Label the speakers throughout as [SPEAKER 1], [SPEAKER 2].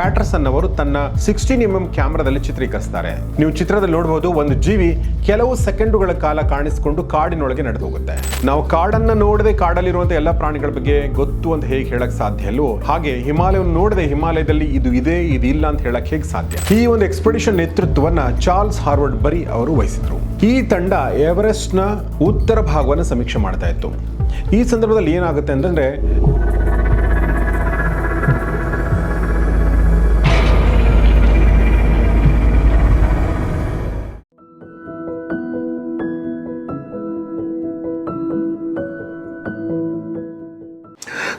[SPEAKER 1] Patterson ಅವರು ತನ್ನ sixteen M M ಕ್ಯಾಮ್ರಾದಲ್ಲಿ ಚಿತ್ರೀಕರಿಸ್ತಾರೆ. ನೀವು ಚಿತ್ರದಲ್ಲಿ ನೋಡಬಹುದು ಒಂದು ಜೀವಿ ಕೆಲವು ಸೆಕೆಂಡುಗಳ ಕಾಲ ಕಾಣಿಸಿಕೊಂಡು ಕಾಡಿನೊಳಗೆ ನಡೆದು ಹೋಗುತ್ತೆ ನಾವು ಕಾಡನ್ನ ನೋಡದೆ ಕಾಡಲ್ಲಿರುವಂತಹ ಎಲ್ಲ ಪ್ರಾಣಿಗಳ ಬಗ್ಗೆ ಗೊತ್ತು ಅಂತ ಹೇಗೆ ಹೇಳಕ್ ಸಾಧ್ಯ ಅಲ್ವೋ ಹಾಗೆ ಹಿಮಾಲಯವನ್ನು ನೋಡದೆ ಹಿಮಾಲಯದಲ್ಲಿ ಇದು ಇದೆ, ಇದು ಇಲ್ಲ ಅಂತ ಹೇಳಕ್ ಹೇಗೆ ಸಾಧ್ಯ? ಈ ಒಂದು ಎಕ್ಸ್ಪಿಡಿಷನ್ ನೇತೃತ್ವವನ್ನ ಚಾರ್ಲ್ಸ್ ಹಾರ್ವರ್ಡ್ ಬರಿ ಅವರು ವಹಿಸಿದ್ರು. ಈ ತಂಡ ಎವರೆಸ್ಟ್ನ ಉತ್ತರ ಭಾಗವನ್ನು ಸಮೀಕ್ಷೆ ಮಾಡ್ತಾ ಇತ್ತು. ಈ ಸಂದರ್ಭದಲ್ಲಿ ಏನಾಗುತ್ತೆ ಅಂತಂದ್ರೆ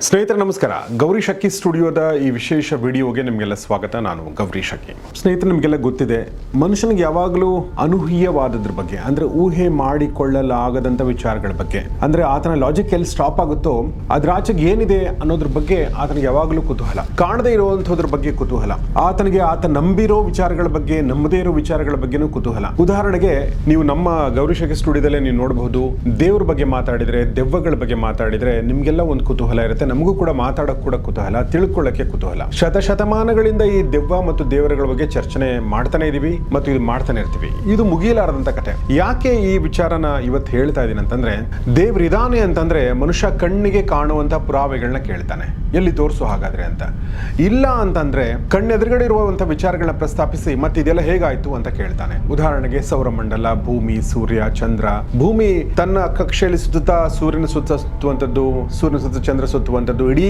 [SPEAKER 1] ಸ್ನೇಹಿತರೆ, ನಮಸ್ಕಾರ. ಗೌರಿ ಶಕ್ಕಿ ಸ್ಟುಡಿಯೋದ ಈ ವಿಶೇಷ ವಿಡಿಯೋಗೆ ನಿಮಗೆಲ್ಲ ಸ್ವಾಗತ. ನಾನು ಗೌರಿ ಶಕ್ಕಿ ಸ್ನೇಹಿತರೆ, ನಿಮಗೆಲ್ಲ ಗೊತ್ತಿದೆ, ಮನುಷ್ಯನಿಗೆ ಯಾವಾಗಲೂ ಅನೂಹ್ಯವಾದದ್ರ ಬಗ್ಗೆ, ಅಂದ್ರೆ ಊಹೆ ಮಾಡಿಕೊಳ್ಳಲಾಗದಂಥ ವಿಚಾರಗಳ ಬಗ್ಗೆ, ಅಂದ್ರೆ ಆತನ ಲಾಜಿಕ್ ಎಲ್ಲಿ ಸ್ಟಾಪ್ ಆಗುತ್ತೋ ಅದ್ರ ಆಚೆಗೆ ಏನಿದೆ ಅನ್ನೋದ್ರ ಬಗ್ಗೆ ಆತನಿಗೆ ಯಾವಾಗಲೂ ಕುತೂಹಲ. ಕಾಣದೇ ಇರುವಂತಹದ್ರ ಬಗ್ಗೆ ಕುತೂಹಲ. ಆತನಿಗೆ ಆತ ನಂಬಿರೋ ವಿಚಾರಗಳ ಬಗ್ಗೆ, ನಂಬದೇ ಇರೋ ವಿಚಾರಗಳ ಬಗ್ಗೆನೂ ಕುತೂಹಲ. ಉದಾಹರಣೆಗೆ, ನೀವು ನಮ್ಮ ಗೌರಿ ಶಕ್ಕಿ ಸ್ಟುಡಿಯೋದಲ್ಲೇ ನೀವು ನೋಡಬಹುದು, ದೇವ್ರ ಬಗ್ಗೆ ಮಾತಾಡಿದ್ರೆ, ದೆವ್ವಗಳ ಬಗ್ಗೆ ಮಾತಾಡಿದ್ರೆ ನಿಮ್ಗೆಲ್ಲ ಒಂದು ಕುತೂಹಲ ಇರುತ್ತೆ. ನಮಗೂ ಕೂಡ ಮಾತಾಡಕ್ ಕೂಡ ಕುತೂಹಲ ತಿಳ್ಕೊಳ್ಳಕ್ಕೆ ಕುತೂಹಲ. ಶತಶತಮಾನಗಳಿಂದ ಈ ದೆವ್ವ ಮತ್ತು ದೇವರುಗಳ ಬಗ್ಗೆ ಚರ್ಚನೆ ಮಾಡ್ತಾನೆ ಇದೀವಿ ಮತ್ತು ಇದು ಮಾಡ್ತಾನೆ ಇರ್ತೀವಿ. ಇದು ಮುಗಿಯಲಾರದಂತ ಕತೆ. ಯಾಕೆ ಈ ವಿಚಾರನ ಇವತ್ತು ಹೇಳ್ತಾ ಇದೀನಿ ಅಂತಂದ್ರೆ ದೇವ್ರಿದಾನೆ ಅಂತಂದ್ರೆ ಮನುಷ್ಯ ಕಣ್ಣಿಗೆ ಕಾಣುವಂತ ಪುರಾವೆಗಳನ್ನ ಕೇಳ್ತಾನೆ. ಎಲ್ಲಿ ತೋರಿಸು ಹಾಗಾದ್ರೆ ಅಂತ. ಇಲ್ಲ ಅಂತಂದ್ರೆ, ಕಣ್ಣೆದುರುಗಡೆ ಇರುವಂತಹ ವಿಚಾರಗಳನ್ನ ಪ್ರಸ್ತಾಪಿಸಿ ಮತ್ತೆ ಇದೆಲ್ಲ ಹೇಗಾಯ್ತು ಅಂತ ಕೇಳ್ತಾನೆ. ಉದಾಹರಣೆಗೆ ಸೌರಮಂಡಲ, ಭೂಮಿ, ಸೂರ್ಯ, ಚಂದ್ರ. ಭೂಮಿ ತನ್ನ ಕಕ್ಷೆಯಲ್ಲಿ ಸುತ್ತ ಸೂರ್ಯನ ಸುತ್ತ ಸುತ್ತುವಂಥದ್ದು ಸೂರ್ಯನ ಸುತ್ತ ಚಂದ್ರ ಸುತ್ತುವಂಥದ್ದು ಇಡೀ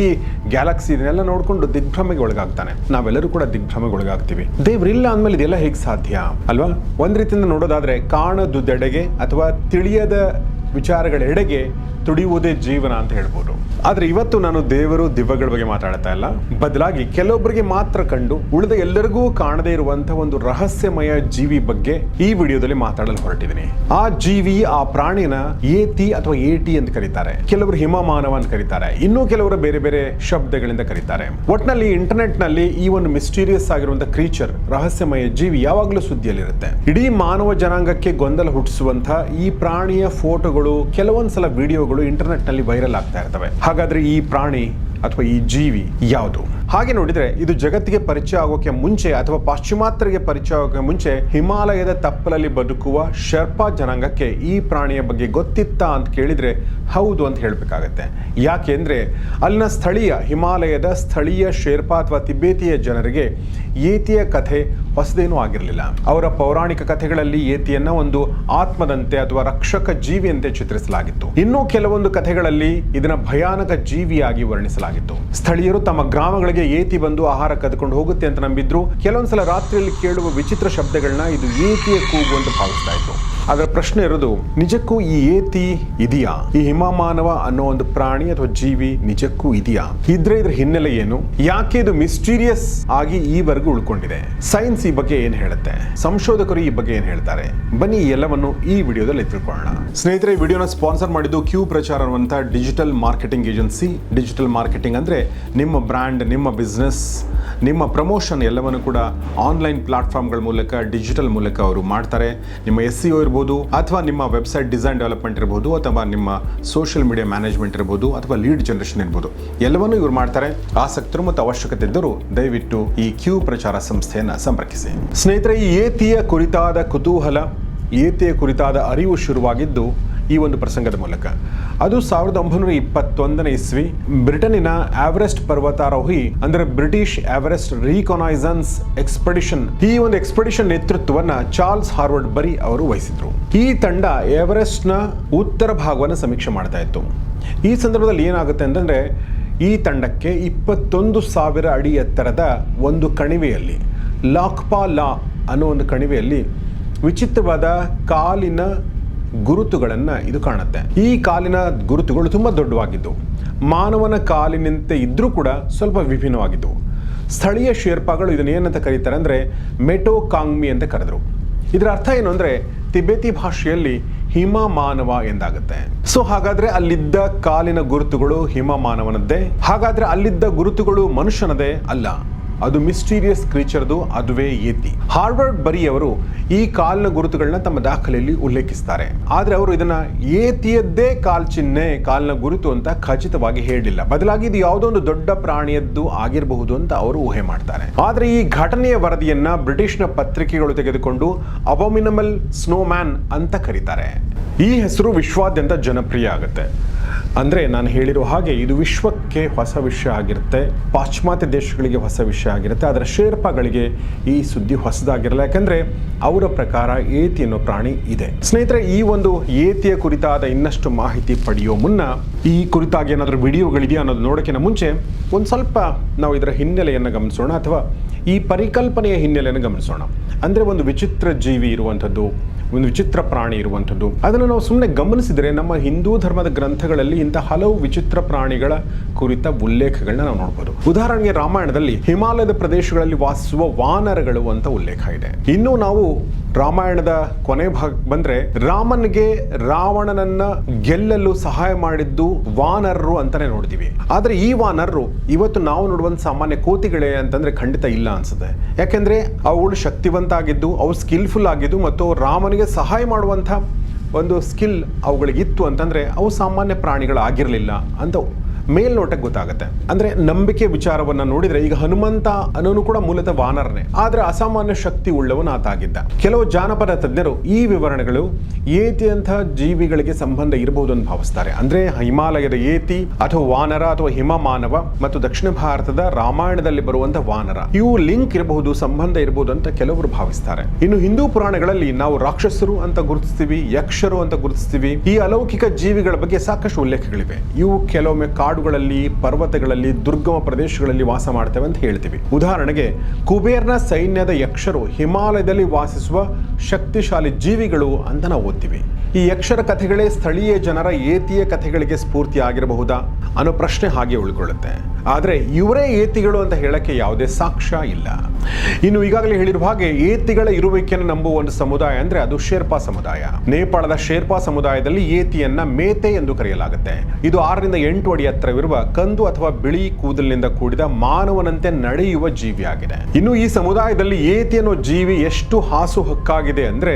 [SPEAKER 1] ಗ್ಯಾಲಕ್ಸಿ ಇದನ್ನೆಲ್ಲ ನೋಡಿಕೊಂಡು ದಿಗ್ಭ್ರಮೆಗೆ ಒಳಗಾಗ್ತಾನೆ. ನಾವೆಲ್ಲರೂ ಕೂಡ ದಿಗ್ಭ್ರಮೆಗೆ ಒಳಗಾಗ್ತೀವಿ. ದೇವ್ರಿಲ್ಲ ಅಂದಮೇಲೆ ಇದೆಲ್ಲ ಹೇಗೆ ಸಾಧ್ಯ? ಅಲ್ವಾ? ಒಂದು ರೀತಿಯಿಂದ ನೋಡೋದಾದ್ರೆ ಕಾಣದುದೆಡೆಗೆ ಅಥವಾ ತಿಳಿಯದ ವಿಚಾರಗಳ ಎಡೆಗೆ ತುಡಿಯುವುದೇ ಜೀವನ ಅಂತ ಹೇಳ್ಬೋದು. ಆದ್ರೆ ಇವತ್ತು ನಾನು ದೇವರು ದಿವ್ಯಗಳ ಬಗ್ಗೆ ಮಾತಾಡ್ತಾ ಇಲ್ಲ. ಬದಲಾಗಿ ಕೆಲವೊಬ್ಬರಿಗೆ ಮಾತ್ರ ಕಂಡು ಉಳಿದ ಎಲ್ಲರಿಗೂ ಕಾಣದೇ ಇರುವಂತಹ ಒಂದು ರಹಸ್ಯಮಯ ಜೀವಿ ಬಗ್ಗೆ ಈ ವಿಡಿಯೋದಲ್ಲಿ ಮಾತಾಡಲು ಹೊರಟಿದ್ದೀನಿ. ಆ ಜೀವಿ, ಆ ಪ್ರಾಣಿನ ಏತಿ ಅಥವಾ ಏಟಿ ಅಂತ ಕರೀತಾರೆ. ಕೆಲವರು ಹಿಮಮಾನವ ಅಂತ ಕರೀತಾರೆ. ಇನ್ನೂ ಕೆಲವರು ಬೇರೆ ಬೇರೆ ಶಬ್ದಗಳಿಂದ ಕರೀತಾರೆ. ಒಟ್ನಲ್ಲಿ ಇಂಟರ್ನೆಟ್ನಲ್ಲಿ ಈ ಒಂದು ಮಿಸ್ಟೀರಿಯಸ್ ಆಗಿರುವಂತಹ ಕ್ರೀಚರ್, ರಹಸ್ಯಮಯ ಜೀವಿ ಯಾವಾಗಲೂ ಸುದ್ದಿಯಲ್ಲಿರುತ್ತೆ. ಇಡೀ ಮಾನವ ಜನಾಂಗಕ್ಕೆ ಗೊಂದಲ ಹುಟ್ಟಿಸುವಂತಹ ಈ ಪ್ರಾಣಿಯ ಫೋಟೋಗಳು ಕೆಲವೊಂದ್ಸಲ ವಿಡಿಯೋಗಳು ಇಂಟರ್ನೆಟ್ನಲ್ಲಿ ವೈರಲ್ ಆಗ್ತಾ ಇರ್ತವೆ. ಹಾಗಾದ್ರೆ ಈ ಪ್ರಾಣಿ ಅಥವಾ ಈ ಜೀವಿ ಯಾವುದು? ಹಾಗೆ ನೋಡಿದ್ರೆ ಇದು ಜಗತ್ತಿಗೆ ಪರಿಚಯ ಆಗೋಕೆ ಮುಂಚೆ ಅಥವಾ ಪಾಶ್ಚಿಮಾತ್ಯರಿಗೆ ಪರಿಚಯ ಆಗೋಕೆ ಮುಂಚೆ ಹಿಮಾಲಯದ ತಪ್ಪಲಲ್ಲಿ ಬದುಕುವ ಶರ್ಪಾ ಜನಾಂಗಕ್ಕೆ ಈ ಪ್ರಾಣಿಯ ಬಗ್ಗೆ ಗೊತ್ತಿತ್ತಾ ಅಂತ ಕೇಳಿದ್ರೆ ಹೌದು ಅಂತ ಹೇಳಬೇಕಾಗತ್ತೆ. ಯಾಕೆಂದ್ರೆ ಅಲ್ಲಿನ ಸ್ಥಳೀಯ ಹಿಮಾಲಯದ ಸ್ಥಳೀಯ ಶೇರ್ಪಾ ಅಥವಾ ತಿಬೇತಿಯ ಜನರಿಗೆ ಏತಿಯ ಕಥೆ ಹೊಸದೇನೂ ಆಗಿರಲಿಲ್ಲ. ಅವರ ಪೌರಾಣಿಕ ಕಥೆಗಳಲ್ಲಿ ಏತಿಯನ್ನ ಒಂದು ಆತ್ಮದಂತೆ ಅಥವಾ ರಕ್ಷಕ ಜೀವಿಯಂತೆ ಚಿತ್ರಿಸಲಾಗಿತ್ತು. ಇನ್ನೂ ಕೆಲವೊಂದು ಕಥೆಗಳಲ್ಲಿ ಇದನ್ನ ಭಯಾನಕ ಜೀವಿಯಾಗಿ ವರ್ಣಿಸಲಾಗಿತ್ತು. ಸ್ಥಳೀಯರು ತಮ್ಮ ಗ್ರಾಮಗಳಿಗೆ ಏತಿ ಬಂದು ಆಹಾರ ಕದ್ಕೊಂಡು ಹೋಗುತ್ತೆ ಅಂತ ನಂಬಿದ್ರು. ಕೆಲವೊಂದ್ಸಲ ರಾತ್ರಿಯಲ್ಲಿ ಕೇಳುವ ವಿಚಿತ್ರ ಶಬ್ದಗಳನ್ನ ಇದು ಏತಿಯ ಕೂಗು ಅಂತ ಭಾವಿಸ್ತಾ ಇದ್ರು. ಅದರ ಪ್ರಶ್ನೆ ಇರೋದು, ನಿಜಕ್ಕೂ ಈ ಏತಿ ಇದೆಯಾ? ಈ ಹಿಮಮಾನವ ಅನ್ನೋ ಒಂದು ಪ್ರಾಣಿ ಅಥವಾ ಜೀವಿ ನಿಜಕ್ಕೂ ಇದೆಯಾ? ಇದ್ರೆ ಇದ್ರ ಹಿನ್ನೆಲೆ ಏನು? ಯಾಕೆ ಇದು ಮಿಸ್ಟೀರಿಯಸ್ ಆಗಿ ಈವರೆಗೂ ಉಳ್ಕೊಂಡಿದೆ? ಸೈನ್ಸ್ ಈ ಬಗ್ಗೆ ಏನ್ ಹೇಳುತ್ತೆ? ಸಂಶೋಧಕರು ಈ ಬಗ್ಗೆ ಏನ್ ಹೇಳ್ತಾರೆ? ಬನ್ನಿ ಎಲ್ಲವನ್ನು ಈ ವಿಡಿಯೋದಲ್ಲಿ ತಿಳ್ಕೊಳ್ಳೋಣ. ಸ್ನೇಹಿತರೆ ವಿಡಿಯೋನ ಸ್ಪಾನ್ಸರ್ ಮಾಡಿದ್ದು ಕ್ಯೂ ಪ್ರಚಾರ ಅನ್ನುವಂಥ digital marketing agency. Digital marketing ಅಂದ್ರೆ ನಿಮ್ಮ ಬ್ರ್ಯಾಂಡ್, ನಿಮ್ಮ ಬಿಸ್ನೆಸ್, ನಿಮ್ಮ ಪ್ರಮೋಷನ್ ಎಲ್ಲವನ್ನು ಕೂಡ ಆನ್ಲೈನ್ ಪ್ಲಾಟ್ಫಾರ್ಮ್ಗಳ ಮೂಲಕ, ಡಿಜಿಟಲ್ ಮೂಲಕ ಅವರು ಮಾಡ್ತಾರೆ. ನಿಮ್ಮ ಎಸ್ ಸಿ ಇರ್ಬೋದು ಅಥವಾ ನಿಮ್ಮ ವೆಬ್ಸೈಟ್ ಡಿಸೈನ್ ಡೆವಲಪ್ಮೆಂಟ್ ಇರ್ಬೋದು ಅಥವಾ ನಿಮ್ಮ ಸೋಷಿಯಲ್ ಮೀಡಿಯಾ ಮ್ಯಾನೇಜ್ಮೆಂಟ್ ಇರ್ಬೋದು ಅಥವಾ ಲೀಡ್ ಜನರೇಷನ್ ಇರ್ಬೋದು ಎಲ್ಲವನ್ನೂ ಇವರು ಮಾಡ್ತಾರೆ. ಆಸಕ್ತರು ಮತ್ತು ಅವಶ್ಯಕತೆ ಇದ್ದರೂ ದಯವಿಟ್ಟು ಈ ಕ್ಯೂ ಪ್ರಚಾರ ಸಂಸ್ಥೆಯನ್ನು ಸಂಪರ್ಕಿಸಿ. ಸ್ನೇಹಿತರೆ, ಈ ಏತಿಯ ಕುರಿತಾದ ಕುತೂಹಲ, ಏತಿಯ ಕುರಿತಾದ ಅರಿವು ಶುರುವಾಗಿದ್ದು ಈ ಒಂದು ಪ್ರಸಂಗದ ಮೂಲಕ. ಅದು ಸಾವಿರದ ಒಂಬೈನೂರ ಇಪ್ಪತ್ತೊಂದನೇ ಇಸ್ವಿ ಬ್ರಿಟನ್ನಿನ ಆವರೆಸ್ಟ್ ಪರ್ವತಾರೋಹಿ, ಅಂದ್ರೆ ಬ್ರಿಟಿಷ್ ಆವರೆಸ್ಟ್ ರೀಕೊನೈಸನ್ಸ್ ಎಕ್ಸ್ಪೆಡಿಷನ್. ಈ ಒಂದು ಎಕ್ಸ್ಪೆಡಿಷನ್ ನೇತೃತ್ವವನ್ನು ಚಾರ್ಲ್ಸ್ ಹಾರ್ವರ್ಡ್ ಬರಿ ಅವರು ವಹಿಸಿದ್ರು. ಈ ತಂಡ ಎವರೆಸ್ಟ್ನ ಉತ್ತರ ಭಾಗವನ್ನು ಸಮೀಕ್ಷೆ ಮಾಡ್ತಾ ಇತ್ತು. ಈ ಸಂದರ್ಭದಲ್ಲಿ ಏನಾಗುತ್ತೆ ಅಂತಂದರೆ, ಈ ತಂಡಕ್ಕೆ ಇಪ್ಪತ್ತೊಂದು ಸಾವಿರ ಅಡಿ ಎತ್ತರದ ಒಂದು ಕಣಿವೆಯಲ್ಲಿ ಲಾಕ್ಪಾ ಲಾ ಅನ್ನೋ ಒಂದು ಕಣಿವೆಯಲ್ಲಿ ವಿಚಿತ್ರವಾದ ಕಾಲಿನ ಗುರುತುಗಳನ್ನು ಇದು ಕಾಣುತ್ತೆ. ಈ ಕಾಲಿನ ಗುರುತುಗಳು ತುಂಬ ದೊಡ್ಡವಾಗಿದ್ದು, ಮಾನವನ ಕಾಲಿನಂತೆ ಇದ್ರೂ ಕೂಡ ಸ್ವಲ್ಪ ವಿಭಿನ್ನವಾಗಿದ್ದವು ಸ್ಥಳೀಯ ಶೇರ್ಪಾಗಳು ಇದನ್ನ ಏನಂತ ಕರೀತಾರೆ ಅಂದರೆ ಮೆಟೋ ಕಾಂಗ್ಮಿ ಅಂತ ಕರೆದ್ರು. ಇದರ ಅರ್ಥ ಏನು ಅಂದರೆ ತಿಬೇತಿ ಭಾಷೆಯಲ್ಲಿ ಹಿಮ ಮಾನವ ಎಂದಾಗುತ್ತೆ. ಸೊ ಹಾಗಾದ್ರೆ ಅಲ್ಲಿದ್ದ ಕಾಲಿನ ಗುರುತುಗಳು ಹಿಮ ಮಾನವನದ್ದೇ ಹಾಗಾದ್ರೆ ಅಲ್ಲಿದ್ದ ಗುರುತುಗಳು ಮನುಷ್ಯನದೇ ಅಲ್ಲ. ಅದು ಮಿಸ್ಟೀರಿಯಸ್ ಕ್ರೀಚರ್ದು ಅದುವೇ ಏತಿ. ಹಾರ್ವರ್ಡ್ ಬರಿ ಅವರು ಈ ಕಾಲಿನ ಗುರುತುಗಳನ್ನ ತಮ್ಮ ದಾಖಲೆಯಲ್ಲಿ ಉಲ್ಲೇಖಿಸ್ತಾರೆ. ಆದರೆ ಅವರು ಇದನ್ನ ಏತಿಯದ್ದೇ ಕಾಲ್ ಚಿಹ್ನೆ, ಕಾಲಿನ ಗುರುತು ಅಂತ ಖಚಿತವಾಗಿ ಹೇಳಿಲ್ಲ. ಬದಲಾಗಿ ಇದು ಯಾವುದೋ ಒಂದು ದೊಡ್ಡ ಪ್ರಾಣಿಯದ್ದು ಆಗಿರಬಹುದು ಅಂತ ಅವರು ಊಹೆ ಮಾಡ್ತಾರೆ. ಆದರೆ ಈ ಘಟನೆಯ ವರದಿಯನ್ನ ಬ್ರಿಟಿಷ್ನ ಪತ್ರಿಕೆಗಳು ತೆಗೆದುಕೊಂಡು ಅಬೊಮಿನಮಲ್ ಸ್ನೋಮ್ಯಾನ್ ಅಂತ ಕರೀತಾರೆ. ಈ ಹೆಸರು ವಿಶ್ವಾದ್ಯಂತ ಜನಪ್ರಿಯ ಆಗುತ್ತೆ. ಅಂದರೆ ನಾನು ಹೇಳಿರೋ ಹಾಗೆ ಇದು ವಿಶ್ವಕ್ಕೆ ಹೊಸ ವಿಷಯ ಆಗಿರುತ್ತೆ, ಪಾಶ್ಚಿಮಾತ್ಯ ದೇಶಗಳಿಗೆ ಹೊಸ ವಿಷಯ ಆಗಿರುತ್ತೆ ಆದರೆ ಶೇರ್ಪಾಗಳಿಗೆ ಈ ಸುದ್ದಿ ಹೊಸದಾಗಿರಲ್ಲ. ಯಾಕಂದರೆ ಅವರ ಪ್ರಕಾರ ಏತಿ ಅನ್ನೋ ಪ್ರಾಣಿ ಇದೆ. ಸ್ನೇಹಿತರೆ, ಈ ಒಂದು ಏತಿಯ ಕುರಿತಾದ ಇನ್ನಷ್ಟು ಮಾಹಿತಿ ಪಡೆಯೋ ಮುನ್ನ ಈ ಕುರಿತಾಗಿ ಏನಾದರೂ ವಿಡಿಯೋಗಳಿದೆಯಾ ಅನ್ನೋದು ನೋಡೋಕ್ಕಿಂತ ಮುಂಚೆ ಒಂದು ಸ್ವಲ್ಪ ನಾವು ಇದರ ಹಿನ್ನೆಲೆಯನ್ನು ಗಮನಿಸೋಣ, ಅಥವಾ ಈ ಪರಿಕಲ್ಪನೆಯ ಹಿನ್ನೆಲೆಯನ್ನು ಗಮನಿಸೋಣ. ಅಂದರೆ ಒಂದು ವಿಚಿತ್ರ ಜೀವಿ ಇರುವಂಥದ್ದು ಒಂದು ವಿಚಿತ್ರ ಪ್ರಾಣಿ ಇರುವಂಥದ್ದು. ಅದನ್ನು ನಾವು ಸುಮ್ಮನೆ ಗಮನಿಸಿದರೆ ನಮ್ಮ ಹಿಂದೂ ಧರ್ಮದ ಗ್ರಂಥಗಳಲ್ಲಿ ಇಂಥ ಹಲವು ವಿಚಿತ್ರ ಪ್ರಾಣಿಗಳ ಕುರಿತ ಉಲ್ಲೇಖಗಳನ್ನ ನಾವು ನೋಡಬಹುದು ಉದಾಹರಣೆಗೆ ರಾಮಾಯಣದಲ್ಲಿ ಹಿಮಾಲಯದ ಪ್ರದೇಶಗಳಲ್ಲಿ ವಾಸಿಸುವ ವಾನರಗಳು ಅಂತ ಉಲ್ಲೇಖ ಇದೆ. ಇನ್ನು ನಾವು ರಾಮಾಯಣದ ಕೊನೆ ಭಾಗ ಬಂದ್ರೆ ರಾಮನ್ಗೆ ರಾವಣನನ್ನ ಗೆಲ್ಲಲು ಸಹಾಯ ಮಾಡಿದ್ದು ವಾನರರು ಅಂತಾನೆ ನೋಡಿದೀವಿ. ಆದ್ರೆ ಈ ವಾನರರು ಇವತ್ತು ನಾವು ನೋಡುವಂತ ಸಾಮಾನ್ಯ ಕೋತಿಗಳೇ ಅಂತಂದ್ರೆ ಖಂಡಿತ ಇಲ್ಲ ಅನ್ಸುತ್ತೆ. ಯಾಕೆಂದ್ರೆ ಅವುಗಳು ಶಕ್ತಿವಂತ ಆಗಿದ್ದು ಅವು ಸ್ಕಿಲ್ಫುಲ್ ಆಗಿದ್ದು ಮತ್ತು ರಾಮನಿಗೆ ಸಹಾಯ ಮಾಡುವಂಥ ಒಂದು ಸ್ಕಿಲ್ ಅವುಗಳಿಗಿತ್ತು ಅಂತಂದರೆ ಅವು ಸಾಮಾನ್ಯ ಪ್ರಾಣಿಗಳಾಗಿರಲಿಲ್ಲ ಅಂತ ಮೇಲ್ನೋಟಕ್ಕೆ ಗೊತ್ತಾಗುತ್ತೆ. ಅಂದರೆ ನಂಬಿಕೆ ವಿಚಾರವನ್ನು ನೋಡಿದರೆ ಈಗ ಹನುಮಂತ ಅನ್ನೋನು ಕೂಡ ಮೂಲತಃ ವಾನರನೇ. ಆದರೆ ಅಸಾಮಾನ್ಯ ಶಕ್ತಿ ಉಳ್ಳವನು ಆತಾಗಿದ್ದ. ಕೆಲವು ಜಾನಪದ ತಜ್ಞರು ಈ ವಿವರಣೆಗಳು ಏತಿಯಂತಹ ಜೀವಿಗಳಿಗೆ ಸಂಬಂಧ ಇರಬಹುದು ಅಂತ ಭಾವಿಸ್ತಾರೆ. ಅಂದರೆ ಹಿಮಾಲಯದ ಏತಿ ಅಥವಾ ವಾನರ ಅಥವಾ ಹಿಮಮಾನವ ಮತ್ತು ದಕ್ಷಿಣ ಭಾರತದ ರಾಮಾಯಣದಲ್ಲಿ ಬರುವಂತ ವಾನರ. ಇವು ಲಿಂಕ್ ಇರಬಹುದು, ಸಂಬಂಧ ಇರಬಹುದು ಅಂತ ಕೆಲವರು ಭಾವಿಸ್ತಾರೆ. ಇನ್ನು ಹಿಂದೂ ಪುರಾಣಗಳಲ್ಲಿ ನಾವು ರಾಕ್ಷಸರು ಅಂತ ಗುರುತಿಸ್ತೀವಿ, ಯಕ್ಷರು ಅಂತ ಗುರುತಿಸ್ತೀವಿ. ಈ ಅಲೌಕಿಕ ಜೀವಿಗಳ ಬಗ್ಗೆ ಸಾಕಷ್ಟು ಉಲ್ಲೇಖಗಳಿವೆ. ಇವು ಕೆಲವೊಮ್ಮೆ ಕಾಡುಗಳಲ್ಲಿ ಪರ್ವತಗಳಲ್ಲಿ ದುರ್ಗಮ ಪ್ರದೇಶಗಳಲ್ಲಿ ವಾಸ ಮಾಡ್ತೇವೆ ಅಂತ ಹೇಳ್ತೀವಿ. ಉದಾಹರಣೆಗೆ ಕುಬೇರ್ನ ಸೈನ್ಯದ ಯಕ್ಷರು ಹಿಮಾಲಯದಲ್ಲಿ ವಾಸಿಸುವ ಶಕ್ತಿಶಾಲಿ ಜೀವಿಗಳು ಅಂತ ನಾವು ಓದ್ತೀವಿ. ಈ ಯಕ್ಷರ ಕಥೆಗಳೇ ಸ್ಥಳೀಯ ಜನರ ಏತಿಯ ಕಥೆಗಳಿಗೆ ಸ್ಫೂರ್ತಿ ಆಗಿರಬಹುದಾ? ಅನ್ನೋ ಪ್ರಶ್ನೆ ಹಾಗೆ ಉಳ್ಕೊಳ್ಳುತ್ತೆ. ಆದರೆ ಇವರೇ ಏತಿಗಳು ಅಂತ ಹೇಳಕ್ಕೆ ಯಾವುದೇ ಸಾಕ್ಷ್ಯ ಇಲ್ಲ. ಇನ್ನು ಈಗಾಗಲೇ ಹೇಳಿರುವ ಹಾಗೆ ಏತಿಗಳ ಇರುವಿಕೆಯನ್ನು ನಂಬುವ ಒಂದು ಸಮುದಾಯ ಅಂದ್ರೆ ಅದು ಶೇರ್ಪಾ ಸಮುದಾಯ. ನೇಪಾಳದ ಶೇರ್ಪಾ ಸಮುದಾಯದಲ್ಲಿ ಏತಿಯನ್ನ ಮೇತೆ ಎಂದು ಕರೆಯಲಾಗುತ್ತೆ. ಇದು ಆರರಿಂದ ಎಂಟು ಅಡಿ ಎತ್ತರವಿರುವ ಕಂದು ಅಥವಾ ಬಿಳಿ ಕೂದಲಿನಿಂದ ಕೂಡಿದ ಮಾನವನಂತೆ ನಡೆಯುವ ಜೀವಿಯಾಗಿದೆ. ಇನ್ನು ಈ ಸಮುದಾಯದಲ್ಲಿ ಏತಿ ಅನ್ನೋ ಜೀವಿ ಎಷ್ಟು ಹಾಸು ಹಕ್ಕಾಗಿದೆ ಅಂದ್ರೆ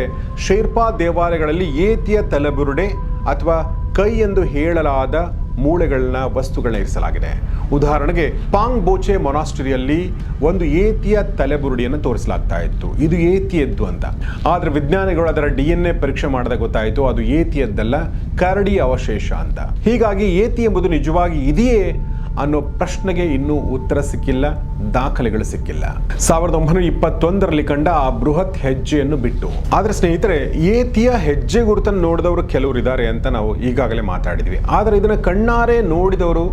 [SPEAKER 1] ಶೇರ್ಪಾ ದೇವಾಲಯಗಳಲ್ಲಿ ಏತಿಯ ತಲೆಬುರುಡೆ ಅಥವಾ ಕೈ ಎಂದು ಹೇಳಲಾದ ಮೂಳೆಗಳನ್ನ ವಸ್ತುಗಳನ್ನ ಇರಿಸಲಾಗಿದೆ. ಉದಾಹರಣೆಗೆ ಪಾಂಗ್ ಬೋಚೆ ಮೊನಾಸ್ಟರಿಯಲ್ಲಿ ಒಂದು ಏತಿಯ ತಲೆಬುರುಡಿಯನ್ನು ತೋರಿಸಲಾಗ್ತಾ ಇತ್ತು. ಇದು ಏತಿಯದ್ದು ಅಂತ. ಆದರೆ ವಿಜ್ಞಾನಿಗಳು ಅದರ ಡಿ ಎನ್ ಎ ಪರೀಕ್ಷೆ ಮಾಡಿದಾಗ ಗೊತ್ತಾಯಿತು, ಅದು ಏತಿಯದ್ದಲ್ಲ, ಕರಡಿ ಅವಶೇಷ ಅಂತ. ಹೀಗಾಗಿ ಏತಿ ಎಂಬುದು ನಿಜವಾಗಿ ಇದೆಯೇ ಅನ್ನೋ ಪ್ರಶ್ನೆಗೆ ಇನ್ನೂ ಉತ್ತರ ಸಿಕ್ಕಿಲ್ಲ, ದಾಖಲೆಗಳು ಸಿಕ್ಕಿಲ್ಲ. ಸಾವಿರದ ಒಂಬೈನೂರ ಇಪ್ಪತ್ತೊಂದರಲ್ಲಿ ಕಂಡ ಆ ಬೃಹತ್ ಹೆಜ್ಜೆಯನ್ನು ಬಿಟ್ಟು. ಆದರೆ ಸ್ನೇಹಿತರೆ ಏತಿಯ ಹೆಜ್ಜೆ ಗುರುತನ್ನು ನೋಡಿದವರು ಕೆಲವರು ಇದ್ದಾರೆ ಅಂತ ನಾವು ಈಗಾಗಲೇ ಮಾತಾಡಿದ್ವಿ. ಆದರೆ ಇದನ್ನ ಕಣ್ಣಾರೆ ನೋಡಿದವರು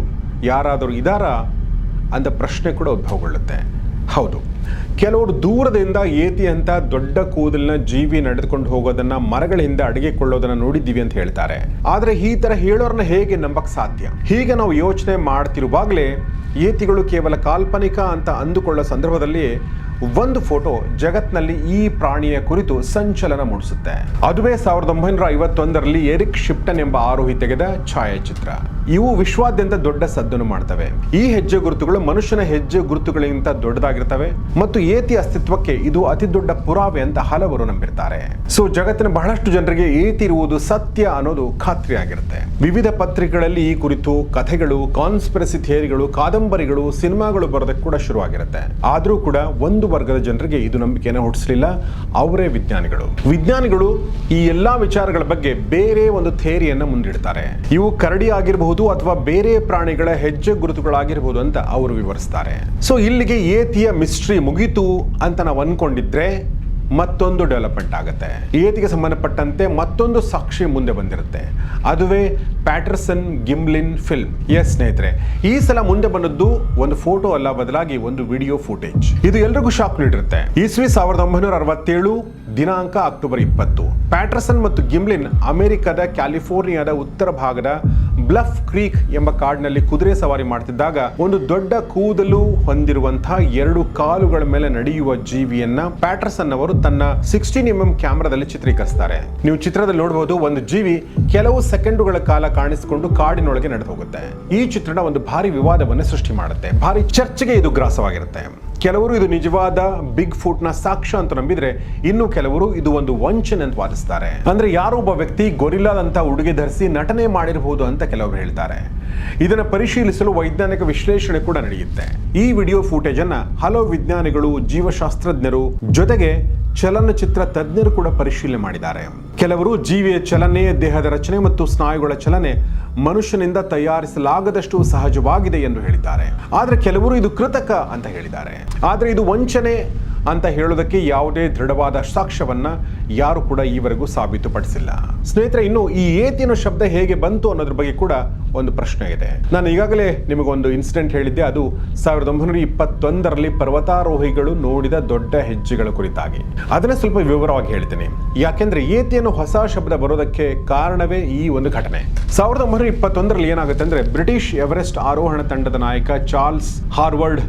[SPEAKER 1] ಯಾರಾದರೂ ಇದಾರಾ? ಅಂತ ಪ್ರಶ್ನೆ ಕೂಡ ಉದ್ಭವಗೊಳ್ಳುತ್ತೆ. ಹೌದು. ಕೆಲವರು ದೂರದಿಂದ ಏತಿ ಅಂತ ದೊಡ್ಡ ಕೂದಲಿನ ಜೀವಿ ನಡೆದುಕೊಂಡು ಹೋಗೋದನ್ನ ಮರಗಳ ಹಿಂದೆ ಅಡಗಿಕೊಳ್ಳೋದನ್ನ ನೋಡಿದ್ದೀವಿ ಅಂತ ಹೇಳ್ತಾರೆ. ಆದರೆ ಈ ತರ ಹೇಳೋರನ್ನ ಹೇಗೆ ನಂಬಕ್ ಸಾಧ್ಯ? ಹೀಗೆ ನಾವು ಯೋಚನೆ ಮಾಡ್ತಿರುವಾಗಲೇ ಏತಿಗಳು ಕೇವಲ ಕಾಲ್ಪನಿಕ ಅಂತ ಅಂದುಕೊಳ್ಳೋ ಸಂದರ್ಭದಲ್ಲಿ ಒಂದು ಫೋಟೋ ಜಗತ್ನಲ್ಲಿ ಈ ಪ್ರಾಣಿಯ ಕುರಿತು ಸಂಚಲನ ಮೂಡಿಸುತ್ತೆ. ಅದುವೇ ಸಾವಿರದ ಒಂಬೈನೂರ ಐವತ್ತೊಂದರಲ್ಲಿ ಎರಿಕ್ ಶಿಪ್ಟನ್ ಎಂಬ ಆರೋಹಿ ತೆಗೆದ ಛಾಯಾಚಿತ್ರ. ಇವು ವಿಶ್ವಾದ್ಯಂತ ದೊಡ್ಡ ಸದ್ದನ್ನು ಮಾಡ್ತವೆ. ಈ ಹೆಜ್ಜೆ ಗುರುತುಗಳು ಮನುಷ್ಯನ ಹೆಜ್ಜೆ ಗುರುತುಗಳಿಗಿಂತ ದೊಡ್ಡದಾಗಿರ್ತವೆ ಮತ್ತು ಏತಿ ಅಸ್ತಿತ್ವಕ್ಕೆ ಇದು ಅತಿ ದೊಡ್ಡ ಪುರಾವೆ ಅಂತ ಹಲವರು ನಂಬಿರ್ತಾರೆ. ಸೊ, ಜಗತ್ತಿನ ಬಹಳಷ್ಟು ಜನರಿಗೆ ಏತಿ ಇರುವುದು ಸತ್ಯ ಅನ್ನೋದು ಖಾತ್ರಿ ಆಗಿರುತ್ತೆ ವಿವಿಧ ಪತ್ರಿಕೆಗಳಲ್ಲಿ ಈ ಕುರಿತು ಕಥೆಗಳು ಕಾನ್ಸ್ಪಿರಸಿ ಥಿಯರಿಗಳು ಕಾದಂಬರಿಗಳು, ಸಿನಿಮಾಗಳು ಬರೋದಕ್ಕೆ ಕೂಡ ಶುರುವಾಗಿರುತ್ತೆ. ಆದರೂ ಕೂಡ ಒಂದು ವರ್ಗದ ಜನರಿಗೆ ಇದು ನಂಬಿಕೆಯನ್ನು ಹುಟ್ಟಿಸಲಿಲ್ಲ. ಅವರೇ ವಿಜ್ಞಾನಿಗಳು. ವಿಜ್ಞಾನಿಗಳು ಈ ಎಲ್ಲಾ ವಿಚಾರಗಳ ಬಗ್ಗೆ ಬೇರೆ ಒಂದು ಥೇರಿಯನ್ನು ಮುಂದಿಡ್ತಾರೆ. ಇವು ಕರಡಿ ಆಗಿರಬಹುದು ಅಥವಾ ಬೇರೆ ಪ್ರಾಣಿಗಳ ಹೆಜ್ಜೆ ಗುರುತುಗಳಾಗಿರಬಹುದು ಅಂತ ಅವರು ವಿವರಿಸ್ತಾರೆ. ಸೊ ಇಲ್ಲಿಗೆ ಏತಿಯ ಮಿಸ್ಟ್ರಿ ಮುಗೀತು ಅಂತ ನಾವು ಅನ್ಕೊಂಡಿದ್ರೆ ಮತ್ತೊಂದು ಡೆವಲಪ್ಮೆಂಟ್ ಆಗುತ್ತೆ. ಏತಿಗೆ ಸಂಬಂಧಪಟ್ಟಂತೆ ಮತ್ತೊಂದು ಸಾಕ್ಷಿ ಮುಂದೆ ಬಂದಿರುತ್ತೆ. ಅದುವೇ ಪ್ಯಾಟರ್ಸನ್ ಗಿಮ್ಲಿನ್ ಫಿಲ್ಮ್ ಎಸ್ ಸ್ನೇಹಿತರೆ, ಈ ಸಲ ಮುಂದೆ ಬಂದದ್ದು ಒಂದು ಫೋಟೋ ಅಲ್ಲ, ಬದಲಾಗಿ ಒಂದು ವಿಡಿಯೋ ಫುಟೇಜ್ ಇದು ಎಲ್ರಿಗೂ ಶಾಕ್ ನೀಡಿರುತ್ತೆ. ಇಸ್ವಿ ಸಾವಿರದ ಒಂಬೈನೂರ ಅರವತ್ತೇಳು, ದಿನಾಂಕ ಅಕ್ಟೋಬರ್ ಇಪ್ಪತ್ತು. ಪ್ಯಾಟರ್ಸನ್ ಮತ್ತು ಗಿಮ್ಲಿನ್ ಅಮೆರಿಕದ ಕ್ಯಾಲಿಫೋರ್ನಿಯಾದ ಉತ್ತರ ಭಾಗದ ಬ್ಲಫ್ ಕ್ರೀಕ್ ಎಂಬ ಕಾಡಿನಲ್ಲಿ ಕುದುರೆ ಸವಾರಿ ಮಾಡ್ತಿದ್ದಾಗ ಒಂದು ದೊಡ್ಡ ಕೂದಲು ಹೊಂದಿರುವಂತಹ ಎರಡು ಕಾಲುಗಳ ಮೇಲೆ ನಡೆಯುವ ಜೀವಿಯನ್ನ ಪ್ಯಾಟರ್ಸನ್ ಅವರು ತನ್ನ ಸಿಕ್ಸ್ಟೀನ್ ಎಂ ಎಂ ಕ್ಯಾಮ್ರಾದಲ್ಲಿ ಚಿತ್ರೀಕರಿಸ್ತಾರೆ. ನೀವು ಚಿತ್ರದಲ್ಲಿ ನೋಡಬಹುದು ಒಂದು ಜೀವಿ ಕೆಲವು ಸೆಕೆಂಡುಗಳ ಕಾಲ ಕಾಣಿಸಿಕೊಂಡು ಕಾಡಿನೊಳಗೆ ನಡೆದು ಹೋಗುತ್ತೆ. ಈ ಚಿತ್ರಣ ಒಂದು ಭಾರಿ ವಿವಾದವನ್ನು ಸೃಷ್ಟಿ ಮಾಡುತ್ತೆ. ಭಾರಿ ಚರ್ಚೆಗೆ ಇದು ಗ್ರಾಸವಾಗಿರುತ್ತೆ. ಕೆಲವರು ಇದು ನಿಜವಾದ ಬಿಗ್ ಫುಟ್ನ ಸಾಕ್ಷ್ಯ ಅಂತ ನಂಬಿದ್ರೆ ಇನ್ನು ಕೆಲವರು ಇದು ಒಂದು ವಂಚನೆ ಅಂತ ವಾದಿಸ್ತಾರೆ. ಅಂದ್ರೆ ಯಾರೊಬ್ಬ ವ್ಯಕ್ತಿ ಗೊರಿಲಾದಂತ ಉಡುಗೆ ಧರಿಸಿ ನಟನೆ ಮಾಡಿರಬಹುದು ಅಂತ ಕೆಲವರು ಹೇಳ್ತಾರೆ. ಇದನ್ನ ಪರಿಶೀಲಿಸಲು ವೈಜ್ಞಾನಿಕ ವಿಶ್ಲೇಷಣೆ ಕೂಡ ನಡೆಯುತ್ತೆ. ಈ ವಿಡಿಯೋ ಫುಟೇಜ್ ಅನ್ನ ಹಲವು ವಿಜ್ಞಾನಿಗಳು, ಜೀವಶಾಸ್ತ್ರಜ್ಞರು ಜೊತೆಗೆ ಚಲನಚಿತ್ರ ತಜ್ಞರು ಕೂಡ ಪರಿಶೀಲನೆ ಮಾಡಿದ್ದಾರೆ. ಕೆಲವರು ಜೀವಿಯ ಚಲನೆ, ದೇಹದ ರಚನೆ ಮತ್ತು ಸ್ನಾಯುಗಳ ಚಲನೆ ಮನುಷ್ಯನಿಂದ ತಯಾರಿಸಲಾಗದಷ್ಟು ಸಹಜವಾಗಿದೆ ಎಂದು ಹೇಳಿದ್ದಾರೆ. ಆದರೆ ಕೆಲವರು ಇದು ಕೃತಕ ಅಂತ ಹೇಳಿದ್ದಾರೆ. ಆದರೆ ಇದು ವಂಚನೆ ಅಂತ ಹೇಳೋದಕ್ಕೆ ಯಾವುದೇ ದೃಢವಾದ ಸಾಕ್ಷ್ಯವನ್ನ ಯಾರು ಕೂಡ ಈವರೆಗೂ ಸಾಬೀತುಪಡಿಸಿಲ್ಲ. ಸ್ನೇಹಿತರೆ, ಇನ್ನು ಈ ಏತಿ ಅನ್ನೋ ಶಬ್ದ ಹೇಗೆ ಬಂತು ಅನ್ನೋದ್ರ ಬಗ್ಗೆ ಕೂಡ ಒಂದು ಪ್ರಶ್ನೆ ಇದೆ. ನಾನು ಈಗಾಗಲೇ ನಿಮಗೊಂದು ಇನ್ಸಿಡೆಂಟ್ ಹೇಳಿದ್ದೆ. ಅದು ಸಾವಿರದ ಒಂಬೈನೂರ ಇಪ್ಪತ್ತೊಂದರಲ್ಲಿ ಪರ್ವತಾರೋಹಿಗಳು ನೋಡಿದ ದೊಡ್ಡ ಹೆಜ್ಜೆಗಳ ಕುರಿತಾಗಿ. ಅದನ್ನ ಸ್ವಲ್ಪ ವಿವರವಾಗಿ ಹೇಳ್ತೀನಿ. ಯಾಕೆಂದ್ರೆ ಏತಿಯನ್ನು ಹೊಸ ಶಬ್ದ ಬರೋದಕ್ಕೆ ಕಾರಣವೇ ಈ ಒಂದು ಘಟನೆ. ಸಾವಿರದ ಒಂಬೈನೂರ ಇಪ್ಪತ್ತೊಂದರಲ್ಲಿ ಏನಾಗುತ್ತೆ ಅಂದ್ರೆ ಬ್ರಿಟಿಷ್ ಎವರೆಸ್ಟ್ ಆರೋಹಣ ತಂಡದ ನಾಯಕ ಚಾರ್ಲ್ಸ್ ಹಾರ್ವರ್ಡ್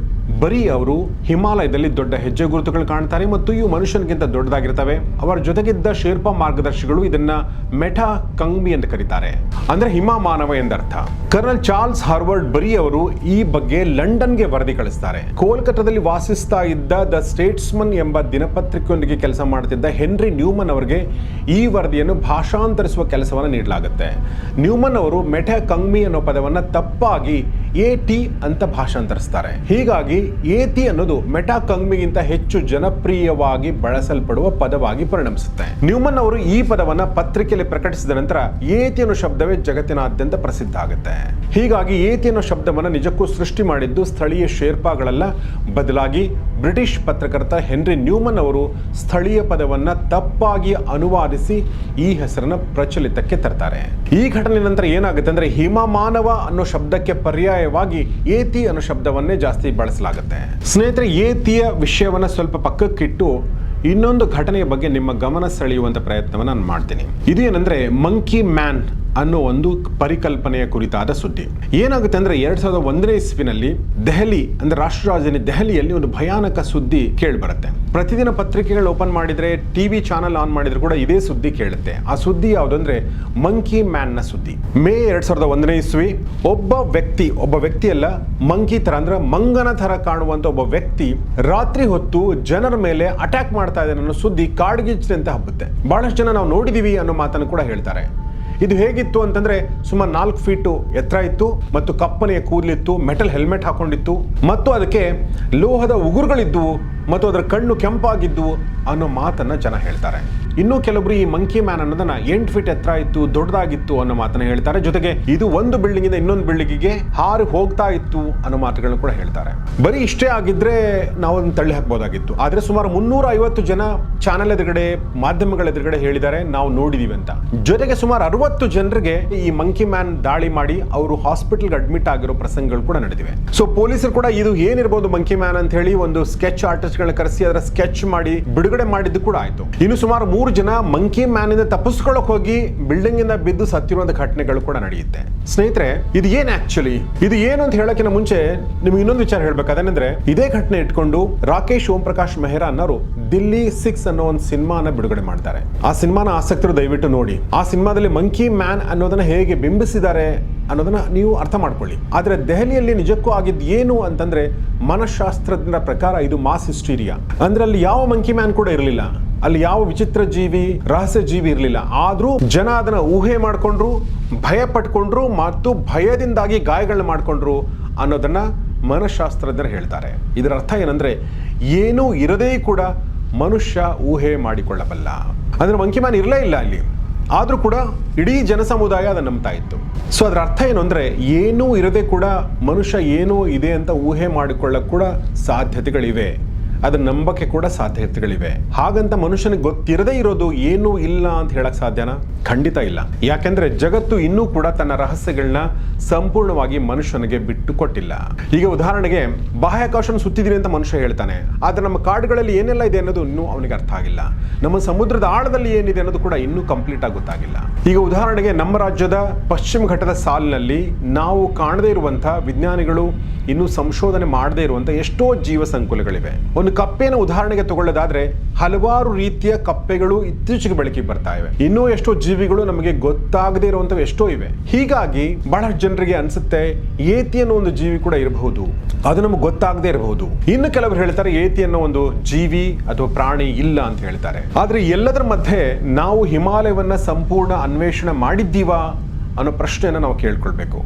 [SPEAKER 1] ಬರೀ ಅವರು ಹಿಮಾಲಯದಲ್ಲಿ ದೊಡ್ಡ ಹೆಜ್ಜೆ ಗುರುತುಗಳು ಕಾಣ್ತಾರೆ ಮತ್ತು ಇವು ಮನುಷ್ಯನಿಗಿಂತ ದೊಡ್ಡದಾಗಿರ್ತವೆ. ಅವರ ಜೊತೆಗಿದ್ದ ಶೇರ್ಪಾ ಮಾರ್ಗದರ್ಶಿಗಳು ಇದನ್ನ ಮೆಟಾ ಕಂಗ್ಮಿ ಅಂತ ಕರೀತಾರೆ. ಅಂದ್ರೆ ಹಿಮ ಮಾನವ ಎಂದರ್ಥ. ಕರ್ನಲ್ ಚಾರ್ಲ್ಸ್ ಹಾರ್ವರ್ಡ್ ಬರಿ ಅವರು ಈ ಬಗ್ಗೆ ಲಂಡನ್ಗೆ ವರದಿ ಕಳಿಸ್ತಾರೆ. ಕೋಲ್ಕತ್ತಾದಲ್ಲಿ ವಾಸಿಸ್ತಾ ಇದ್ದ ದ ಸ್ಟೇಟ್ಸ್ಮನ್ ಎಂಬ ದಿನಪತ್ರಿಕೆಯೊಂದಿಗೆ ಕೆಲಸ ಮಾಡುತ್ತಿದ್ದ ಹೆನ್ರಿ ನ್ಯೂಮನ್ ಅವರಿಗೆ ಈ ವರದಿಯನ್ನು ಭಾಷಾಂತರಿಸುವ ಕೆಲಸವನ್ನು ನೀಡಲಾಗುತ್ತೆ. ನ್ಯೂಮನ್ ಅವರು ಮೆಟಾ ಕಂಗ್ಮಿ ಅನ್ನೋ ಪದವನ್ನು ತಪ್ಪಾಗಿ ಎ ಟಿ ಅಂತ ಭಾಷಾಂತರಿಸ್ತಾರೆ. ಹೀಗಾಗಿ ಎ ಟಿ ಅನ್ನೋದು ಮೆಟಾ ಕಂಗ್ಮಿಗಿಂತ ಹೆಚ್ಚು ಜನಪ್ರಿಯವಾಗಿ ಬಳಸಲ್ಪಡುವ ಪದವಾಗಿ ಪರಿಣಮಿಸುತ್ತೆ. ನ್ಯೂಮನ್ ಅವರು ಈ ಪದವನ್ನ ಪತ್ರಿಕೆಯಲ್ಲಿ ಪ್ರಕಟಿಸಿದ ನಂತರ ಏತಿ ಅನ್ನೋ ಶಬ್ದವೇ ಜಗತ್ತಿನಾದ್ಯಂತ ಪ್ರಸಿದ್ಧ ಆಗುತ್ತೆ. ಹೀಗಾಗಿ ಏತಿ ಅನ್ನೋ ಶಬ್ದವನ್ನ ನಿಜಕ್ಕೂ ಸೃಷ್ಟಿ ಮಾಡಿದ್ದು ಸ್ಥಳೀಯ ಶೇರ್ಪಾಗಳಲ್ಲ. ಬದಲಾಗಿ ಬ್ರಿಟಿಷ್ ಪತ್ರಕರ್ತ ಹೆನ್ರಿ ನ್ಯೂಮನ್ ಅವರು ಸ್ಥಳೀಯ ಪದವನ್ನ ತಪ್ಪಾಗಿ ಅನುವಾದಿಸಿ ಈ ಹೆಸರನ್ನ ಪ್ರಚಲಿತಕ್ಕೆ ತರ್ತಾರೆ. ಈ ಘಟನೆ ನಂತರ ಏನಾಗುತ್ತೆ ಅಂದ್ರೆ ಹಿಮಮಾನವ ಅನ್ನೋ ಶಬ್ದಕ್ಕೆ ಪರ್ಯಾಯವಾಗಿ ಏತಿ ಅನ್ನೋ ಶಬ್ದವನ್ನೇ ಜಾಸ್ತಿ ಬಳಸಲಾಗುತ್ತೆ. ಸ್ನೇಹಿತರೆ, ಏತಿಯ ವಿಷಯವನ್ನ ಸ್ವಲ್ಪ ಪಕ್ಕಕ್ಕಿಟ್ಟು ಇನ್ನೊಂದು ಘಟನೆಯ ಬಗ್ಗೆ ನಿಮ್ಮ ಗಮನ ಸೆಳೆಯುವಂತ ಪ್ರಯತ್ನವನ್ನು ನಾನು ಮಾಡ್ತೀನಿ. ಇದು ಏನಂದ್ರೆ ಮಂಕಿ ಮ್ಯಾನ್ ಅನ್ನೋ ಒಂದು ಪರಿಕಲ್ಪನೆಯ ಕುರಿತಾದ ಸುದ್ದಿ. ಏನಾಗುತ್ತೆ ಅಂದ್ರೆ ಎರಡು ಸಾವಿರದ ಒಂದನೇ ಇಸ್ವಿನಲ್ಲಿ ದೆಹಲಿ, ಅಂದ್ರೆ ರಾಷ್ಟ್ರ ರಾಜಧಾನಿ ದೆಹಲಿಯಲ್ಲಿ ಒಂದು ಭಯಾನಕ ಸುದ್ದಿ ಕೇಳಿ ಬರುತ್ತೆ ಪ್ರತಿದಿನ ಪತ್ರಿಕೆಗಳು ಓಪನ್ ಮಾಡಿದ್ರೆ ಟಿವಿ ಚಾನಲ್ ಆನ್ ಮಾಡಿದ್ರು ಕೂಡ ಇದೇ ಸುದ್ದಿ ಕೇಳುತ್ತೆ. ಆ ಸುದ್ದಿ ಯಾವುದಂದ್ರೆ ಮಂಕಿ ಮ್ಯಾನ್ನ ಸುದ್ದಿ. ಮೇ ಎರಡು ಸಾವಿರದ ಒಂದನೇ ಇಸ್ವಿ, ಒಬ್ಬ ವ್ಯಕ್ತಿ, ಒಬ್ಬ ವ್ಯಕ್ತಿಯಲ್ಲ ಮಂಕಿ ಥರ, ಅಂದ್ರೆ ಮಂಗನ ಥರ ಕಾಣುವಂತ ಒಬ್ಬ ವ್ಯಕ್ತಿ ರಾತ್ರಿ ಹೊತ್ತು ಜನರ ಮೇಲೆ ಅಟ್ಯಾಕ್ ಮಾಡ್ತಾ ಇದ್ದಾನೆ ಅನ್ನೋ ಸುದ್ದಿ ಕಾಡ್ಗಿಚ್ಚಿನಂತೆ ಹಬ್ಬುತ್ತೆ. ಬಹಳಷ್ಟು ಜನ ನಾವು ನೋಡಿದೀವಿ ಅನ್ನೋ ಮಾತನ್ನು ಕೂಡ ಹೇಳ್ತಾರೆ. ಇದು ಹೇಗಿತ್ತು ಅಂತಂದ್ರೆ ಸುಮಾರು ನಾಲ್ಕು ಫೀಟು ಎತ್ತರ ಇತ್ತು ಮತ್ತು ಕಪ್ಪನೆಯ ಕೂದಲಿತ್ತು ಮೆಟಲ್ ಹೆಲ್ಮೆಟ್ ಹಾಕೊಂಡಿತ್ತು. ಮತ್ತು ಅದಕ್ಕೆ ಲೋಹದ ಉಗುರುಗಳಿದ್ವು. ಮತ್ತು ಅದರ ಕಣ್ಣು ಕೆಂಪಾಗಿದ್ದು ಅನ್ನೋ ಮಾತನ್ನ ಜನ ಹೇಳ್ತಾರೆ. ಇನ್ನು ಕೆಲವರು ಈ ಮಂಕಿ ಮ್ಯಾನ್ ಅನ್ನೋದನ್ನ ಎಂಟು ಫೀಟ್ ಎತ್ತರ ಇತ್ತು, ದೊಡ್ಡದಾಗಿತ್ತು ಅನ್ನೋ ಮಾತನ್ನ ಹೇಳ್ತಾರೆ. ಜೊತೆಗೆ ಇದು ಒಂದು ಬಿಲ್ಡಿಂಗ್ ಇಂದ ಇನ್ನೊಂದು ಬಿಲ್ಡಿಂಗಿಗೆ ಹಾರಿ ಹೋಗ್ತಾ ಇತ್ತು ಅನ್ನೋ ಮಾತುಗಳನ್ನು ಕೂಡ ಹೇಳ್ತಾರೆ. ಬರೀ ಇಷ್ಟೇ ಆಗಿದ್ರೆ ನಾವು ಅದನ್ನ ತಳ್ಳಿ ಹಾಕ್ಬೋದಾಗಿತ್ತು. ಆದ್ರೆ ಸುಮಾರು ಮುನ್ನೂರ ಐವತ್ತು ಜನ ಚಾನೆಲ್ ಎದುರುಗಡೆ, ಮಾಧ್ಯಮಗಳ ಎದುರುಗಡೆ ಹೇಳಿದ್ದಾರೆ, ನಾವು ನೋಡಿದೀವಿ ಅಂತ. ಜೊತೆಗೆ ಸುಮಾರು ಅರವತ್ತು ಜನರಿಗೆ ಈ ಮಂಕಿ ಮ್ಯಾನ್ ದಾಳಿ ಮಾಡಿ ಅವರು ಹಾಸ್ಪಿಟಲ್ಗೆ ಅಡ್ಮಿಟ್ ಆಗಿರೋ ಪ್ರಸಂಗಗಳು ಕೂಡ ನಡೆದಿವೆ. ಸೊ ಪೊಲೀಸರು ಕೂಡ ಇದು ಏನಿರ್ಬೋದು ಮಂಕಿ ಮ್ಯಾನ್ ಅಂತ ಹೇಳಿ ಒಂದು ಸ್ಕೆಚ್ ಆರ್ಟಿಸ್ಟ್ ಗಳನ್ನ ಕರೆಸಿ ಅದರ ಸ್ಕೆಚ್ ಮಾಡಿ ಬಿಡುಗಡೆ ಮಾಡಿದ್ದು ಕೂಡ ಆಯ್ತು. ಇನ್ನು ಸುಮಾರು ಮೂರು ಜನ ಮಂಕಿ ಮ್ಯಾನ್ ಇಂದ ತಪ್ಪಿಸ್ಕೊಳ್ಳೋಕೆ ಹೋಗಿ ಬಿಲ್ಡಿಂಗ್ ಇಂದ ಬಿದ್ದು ಸತ್ತಿರುವಂತ ಘಟನೆಗಳು ಕೂಡ ನಡೆಯುತ್ತೆ. ಸ್ನೇಹಿತರೆ, ಇದು ಏನ್ ಆಕ್ಚುಲಿ ಇದು ಏನು ಅಂತ ಹೇಳಕ್ಕಿಂತ ಮುಂಚೆ ನಿಮ್ಗೆ ಇನ್ನೊಂದು ವಿಚಾರ ಹೇಳ್ಬೇಕು. ಅದೇನಂದ್ರೆ, ಇದೇ ಘಟನೆ ಇಟ್ಕೊಂಡು ರಾಕೇಶ್ ಓಂ ಪ್ರಕಾಶ್ ಮೆಹ್ರಾ ಅನ್ನೋರು ದಿಲ್ಲಿ ಸಿಕ್ಸ್ ಅನ್ನೋ ಒಂದು ಸಿನಿಮಾನ ಬಿಡುಗಡೆ ಮಾಡ್ತಾರೆ. ಆ ಸಿನಿಮಾನ ಆಸಕ್ತರು ದಯವಿಟ್ಟು ನೋಡಿ. ಆ ಸಿನಿಮಾದಲ್ಲಿ ಮಂಕಿ ಮ್ಯಾನ್ ಅನ್ನೋದನ್ನ ಹೇಗೆ ಬಿಂಬಿಸಿದ್ದಾರೆ ಅನ್ನೋದನ್ನ ನೀವು ಅರ್ಥ ಮಾಡ್ಕೊಳ್ಳಿ. ಆದ್ರೆ ದೆಹಲಿಯಲ್ಲಿ ನಿಜಕ್ಕೂ ಆಗಿದ್ದು ಏನು ಅಂತಂದ್ರೆ ಮನಃಶಾಸ್ತ್ರಜ್ಞರ ಪ್ರಕಾರ ಇದು ಮಾಸ್ ಹಿಸ್ಟೀರಿಯಾ ಅಂದ್ರೆ ಅಲ್ಲಿ ಯಾವ ಮಂಕಿ ಮ್ಯಾನ್ ಕೂಡ ಇರಲಿಲ್ಲ. ಅಲ್ಲಿ ಯಾವ ವಿಚಿತ್ರ ಜೀವಿ ರಹಸ್ಯ ಜೀವಿ ಇರಲಿಲ್ಲ. ಆದರೂ ಜನ ಅದನ್ನ ಊಹೆ ಮಾಡಿಕೊಂಡ್ರು ಭಯ ಪಟ್ಕೊಂಡ್ರು ಮತ್ತು ಭಯದಿಂದಾಗಿ ಗಾಯಗಳನ್ನ ಮಾಡಿಕೊಂಡ್ರು ಅನ್ನೋದನ್ನ ಮನಃಶಾಸ್ತ್ರಜ್ಞರು ಹೇಳ್ತಾರೆ. ಇದರ ಅರ್ಥ ಏನಂದ್ರೆ, ಏನೂ ಇರದೇ ಕೂಡ ಮನುಷ್ಯ ಊಹೆ ಮಾಡಿಕೊಳ್ಳಬಲ್ಲ. ಅಂದ್ರೆ ಮಂಕಿ ಮ್ಯಾನ್ ಇರಲೇ ಇಲ್ಲ ಅಲ್ಲಿ. ಆದರೂ ಕೂಡ ಇಡೀ ಜನಸಮುದಾಯ ಅದನ್ನ ನಂಬ್ತಾ ಇತ್ತು. ಸೊ ಅದರ ಅರ್ಥ ಏನು ಅಂದ್ರೆ, ಏನೂ ಇರದೆ ಕೂಡ ಮನುಷ್ಯ ಏನೂ ಇದೆ ಅಂತ ಊಹೆ ಮಾಡಿಕೊಳ್ಳಕ್ ಕೂಡ ಸಾಧ್ಯತೆಗಳಿವೆ. ಅದನ್ನ ನಂಬಕ್ಕೆ ಕೂಡ ಸಾಧ್ಯತೆಗಳಿವೆ. ಹಾಗಂತ ಮನುಷ್ಯನಿಗೆ ಗೊತ್ತಿರದೇ ಇರೋದು ಏನೂ ಇಲ್ಲ ಅಂತ ಹೇಳಕ್ ಸಾಧ್ಯನಾ? ಖಂಡಿತ ಇಲ್ಲ. ಯಾಕೆಂದ್ರೆ ಜಗತ್ತು ಇನ್ನೂ ಕೂಡ ತನ್ನ ರಹಸ್ಯಗಳನ್ನ ಸಂಪೂರ್ಣವಾಗಿ ಮನುಷ್ಯನಿಗೆ ಬಿಟ್ಟು ಕೊಟ್ಟಿಲ್ಲ ಈಗ ಉದಾಹರಣೆಗೆ ಬಾಹ್ಯಾಕಾಶ ಸುತ್ತಿದ್ದೀನಿ ಅಂತ ಮನುಷ್ಯ ಹೇಳ್ತಾನೆ. ಆದ್ರೆ ನಮ್ಮ ಕಾಡುಗಳಲ್ಲಿ ಏನೆಲ್ಲ ಇದೆ ಅನ್ನೋದು ಇನ್ನೂ ಅವನಿಗೆ ಅರ್ಥ ಆಗಿಲ್ಲ. ನಮ್ಮ ಸಮುದ್ರದ ಆಳದಲ್ಲಿ ಏನಿದೆ ಅನ್ನೋದು ಕೂಡ ಇನ್ನೂ ಕಂಪ್ಲೀಟ್ ಆಗಿ ಗೊತ್ತಾಗಿಲ್ಲ. ಈಗ ಉದಾಹರಣೆಗೆ, ನಮ್ಮ ರಾಜ್ಯದ ಪಶ್ಚಿಮ ಘಟ್ಟದ ಸಾಲಿನಲ್ಲಿ ನಾವು ಕಾಣದೇ ಇರುವಂತಹ ವಿಜ್ಞಾನಿಗಳು ಇನ್ನೂ ಸಂಶೋಧನೆ ಮಾಡದೇ ಇರುವಂತಹ ಎಷ್ಟೋ ಜೀವ ಸಂಕುಲಗಳಿವೆ ಒಂದು ಕಪ್ಪೆನ ಉದಾಹರಣೆಗೆ ತಗೊಳ್ಳೋದಾದ್ರೆ ಹಲವಾರು ರೀತಿಯ ಕಪ್ಪೆಗಳು ಇತ್ತೀಚೆಗೆ ಬೆಳಕಿಗೆ ಬರ್ತಾ ಇವೆ. ಇನ್ನೂ ಎಷ್ಟೋ ಜೀವಿಗಳು ನಮಗೆ ಗೊತ್ತಾಗದೇ ಇರುವಂತವು ಎಷ್ಟೋ ಇವೆ. ಹೀಗಾಗಿ ಬಹಳಷ್ಟು ಜನರಿಗೆ ಅನ್ಸುತ್ತೆ ಏತಿ ಅನ್ನೋ ಒಂದು ಜೀವಿ ಕೂಡ ಇರಬಹುದು. ಅದು ನಮ್ಗೆ ಗೊತ್ತಾಗದೇ ಇರಬಹುದು. ಇನ್ನು ಕೆಲವರು ಹೇಳ್ತಾರೆ ಏತಿ ಅನ್ನೋ ಒಂದು ಜೀವಿ ಅಥವಾ ಪ್ರಾಣಿ ಇಲ್ಲ ಅಂತ ಹೇಳ್ತಾರೆ. ಆದ್ರೆ ಎಲ್ಲದರ ಮಧ್ಯೆ ನಾವು ಹಿಮಾಲಯವನ್ನ ಸಂಪೂರ್ಣ ಅನ್ವೇಷಣೆ ಮಾಡಿದ್ದೀವಾ ಅನ್ನೋ ಪ್ರಶ್ನೆಯನ್ನು ನಾವು ಕೇಳ್ಕೊಳ್ಬೇಕು.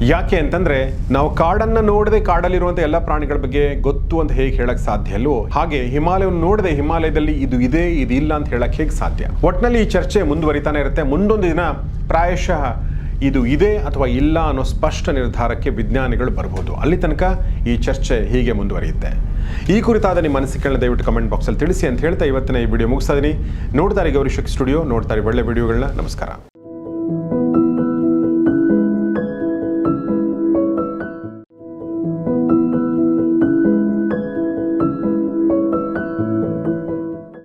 [SPEAKER 1] ಯಾಕೆ ಅಂತಂದ್ರೆ ನಾವು ಕಾಡನ್ನ ನೋಡದೆ ಕಾಡಲ್ಲಿರುವಂತ ಎಲ್ಲ ಪ್ರಾಣಿಗಳ ಬಗ್ಗೆ ಗೊತ್ತು ಅಂತ ಹೇಗೆ ಹೇಳಕ್ ಸಾಧ್ಯ ಅಲ್ವೋ ಹಾಗೆ ಹಿಮಾಲಯವನ್ನು ನೋಡದೆ ಹಿಮಾಲಯದಲ್ಲಿ ಇದು ಇದೆ, ಇದು ಇಲ್ಲ ಅಂತ ಹೇಳಕ್ ಹೇಗೆ ಸಾಧ್ಯ? ಒಟ್ನಲ್ಲಿ ಈ ಚರ್ಚೆ ಮುಂದುವರಿತಾನೆ ಇರುತ್ತೆ. ಮುಂದೊಂದು ದಿನ ಪ್ರಾಯಶಃ ಇದು ಇದೆ ಅಥವಾ ಇಲ್ಲ ಅನ್ನೋ ಸ್ಪಷ್ಟ ನಿರ್ಧಾರಕ್ಕೆ ವಿಜ್ಞಾನಿಗಳು ಬರಬಹುದು ಅಲ್ಲಿ ತನಕ ಈ ಚರ್ಚೆ ಹೀಗೆ ಮುಂದುವರಿಯುತ್ತೆ. ಈ ಕುರಿತಾದ ನಿಮ್ಮ ಅನಿಸಿಕೆಗಳನ್ನ ದಯವಿಟ್ಟು ಕಮೆಂಟ್ ಬಾಕ್ಸಲ್ಲಿ ತಿಳಿಸಿ ಅಂತ ಹೇಳ್ತಾ ಇವತ್ತಿನ ಈ ವಿಡಿಯೋ ಮುಗಿಸ್ತಾ ಇದೀನಿ. ನೋಡ್ತಾರೆ ಗೌರಿ ಶಕ್ ಸ್ಟುಡಿಯೋ ನೋಡ್ತಾರೆ ಒಳ್ಳೆ ವಿಡಿಯೋಗಳನ್ನ. ನಮಸ್ಕಾರ.